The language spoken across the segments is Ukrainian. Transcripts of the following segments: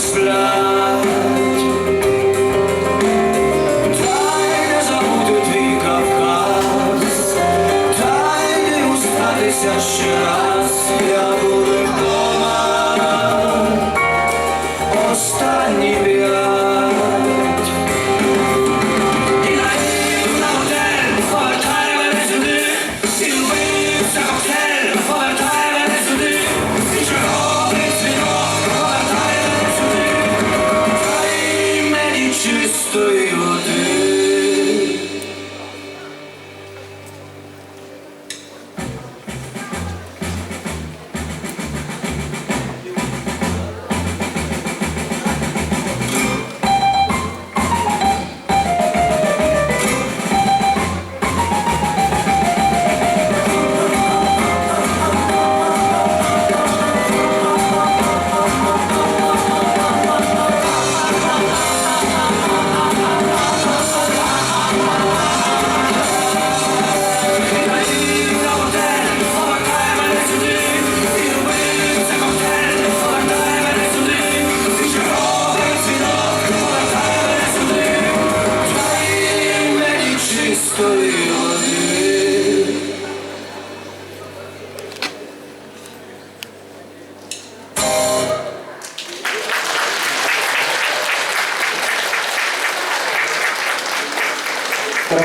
сплять. Дай не забути твій Кавказ, дай не устатися ще я буду вдома, останній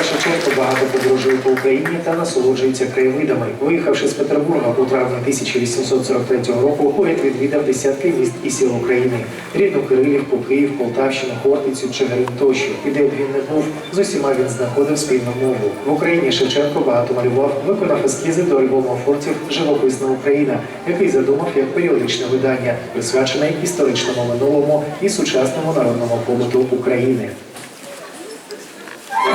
Шевченко багато подорожує по Україні та насолоджується краєвидами. Виїхавши з Петербурга у травні 1843 року, поет відвідав десятки міст і сіл України: рідну Кирилівку, Київ, Полтавщину, Хортицю, Чигирин тощо. І де б він не був, з усіма він знаходив спільну мову. В Україні Шевченко багато малював, виконав ескізи до альбому Фортів Живописна Україна, який задумав як періодичне видання, присвячене історичному минулому і сучасному народному побуту України.